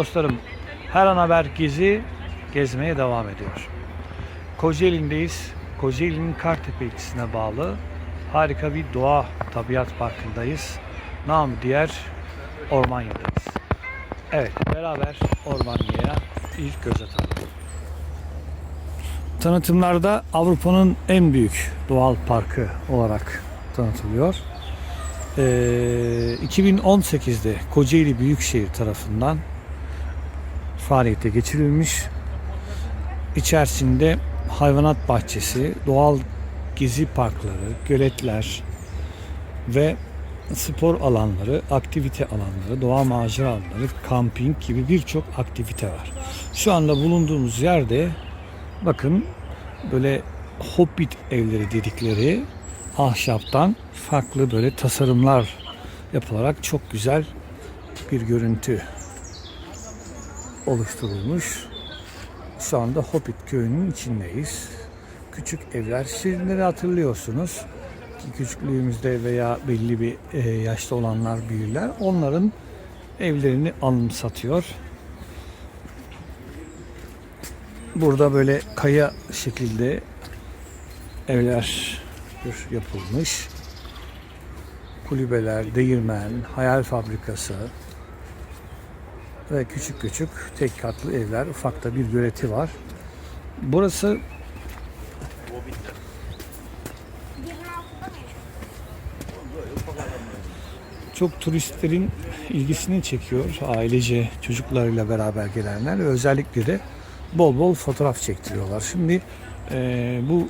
Dostlarım, her an haber gezi gezmeye devam ediyor. Kocaeli'ndeyiz. Kocaeli'nin Kartepe ilçesine bağlı harika bir doğa tabiat parkındayız. Namı diğer Ormanya'dayız. Evet, beraber Ormanya'ya ilk göz atalım. Tanıtımlarda Avrupa'nın en büyük doğal parkı olarak tanıtılıyor. Ee, 2018'de Kocaeli Büyükşehir tarafından faaliyete geçirilmiş. İçerisinde hayvanat bahçesi, doğal gezi parkları, göletler ve spor alanları, aktivite alanları, doğa macera alanları, kamping gibi birçok aktivite var. Şu anda bulunduğumuz yerde bakın böyle hobbit evleri dedikleri ahşaptan farklı böyle tasarımlar yapılarak çok güzel bir görüntü oluşturulmuş. Şu anda Hobbit köyünün içindeyiz. Küçük evler. Şirinleri hatırlıyorsunuz. Ki küçüklüğümüzde veya belli bir e, yaşta olanlar büyürler. Onların evlerini anımsatıyor. Burada böyle kaya şekilde evler yapılmış. Kulübeler, değirmen, hayal fabrikası, ve küçük küçük tek katlı evler, ufakta bir göleti var. Burası çok turistlerin ilgisini çekiyor. Ailece çocuklarıyla beraber gelenler özellikle de bol bol fotoğraf çektiriyorlar. Şimdi eee, bu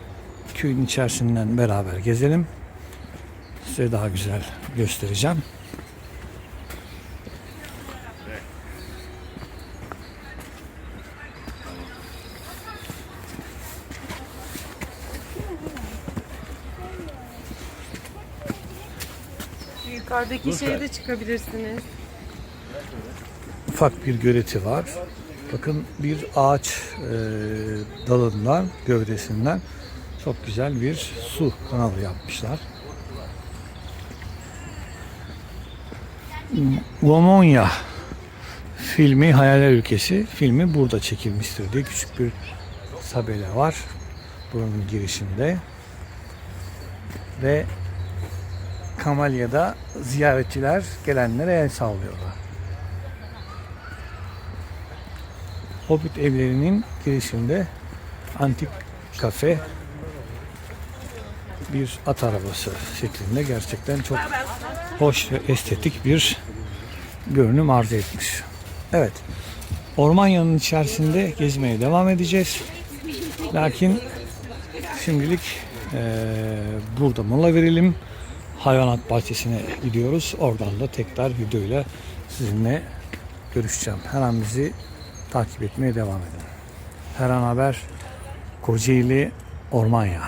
köyün içerisinden beraber gezelim. Size daha güzel göstereceğim. Yukarıdaki şeye de çıkabilirsiniz. ufak bir göleti var. Bakın bir ağaç e, dalından, gövdesinden çok güzel bir su kanalı yapmışlar. Gomonya filmi Hayaller Ülkesi filmi burada çekilmiştir diye küçük bir tabela var buranın girişinde ve Kamalya'da ziyaretçiler gelenlere el sallıyorlar. Hobbit evlerinin girişinde antik kafe bir at arabası şeklinde gerçekten çok hoş ve estetik bir görünüm arz etmiş. Evet. Ormanya'nın içerisinde gezmeye devam edeceğiz. Lakin şimdilik eee, burada mola verelim. Hayvanat bahçesine gidiyoruz. Oradan da tekrar videoyla sizinle görüşeceğim. Her an bizi takip etmeye devam edin. Her an haber Kocaeli Ormanya.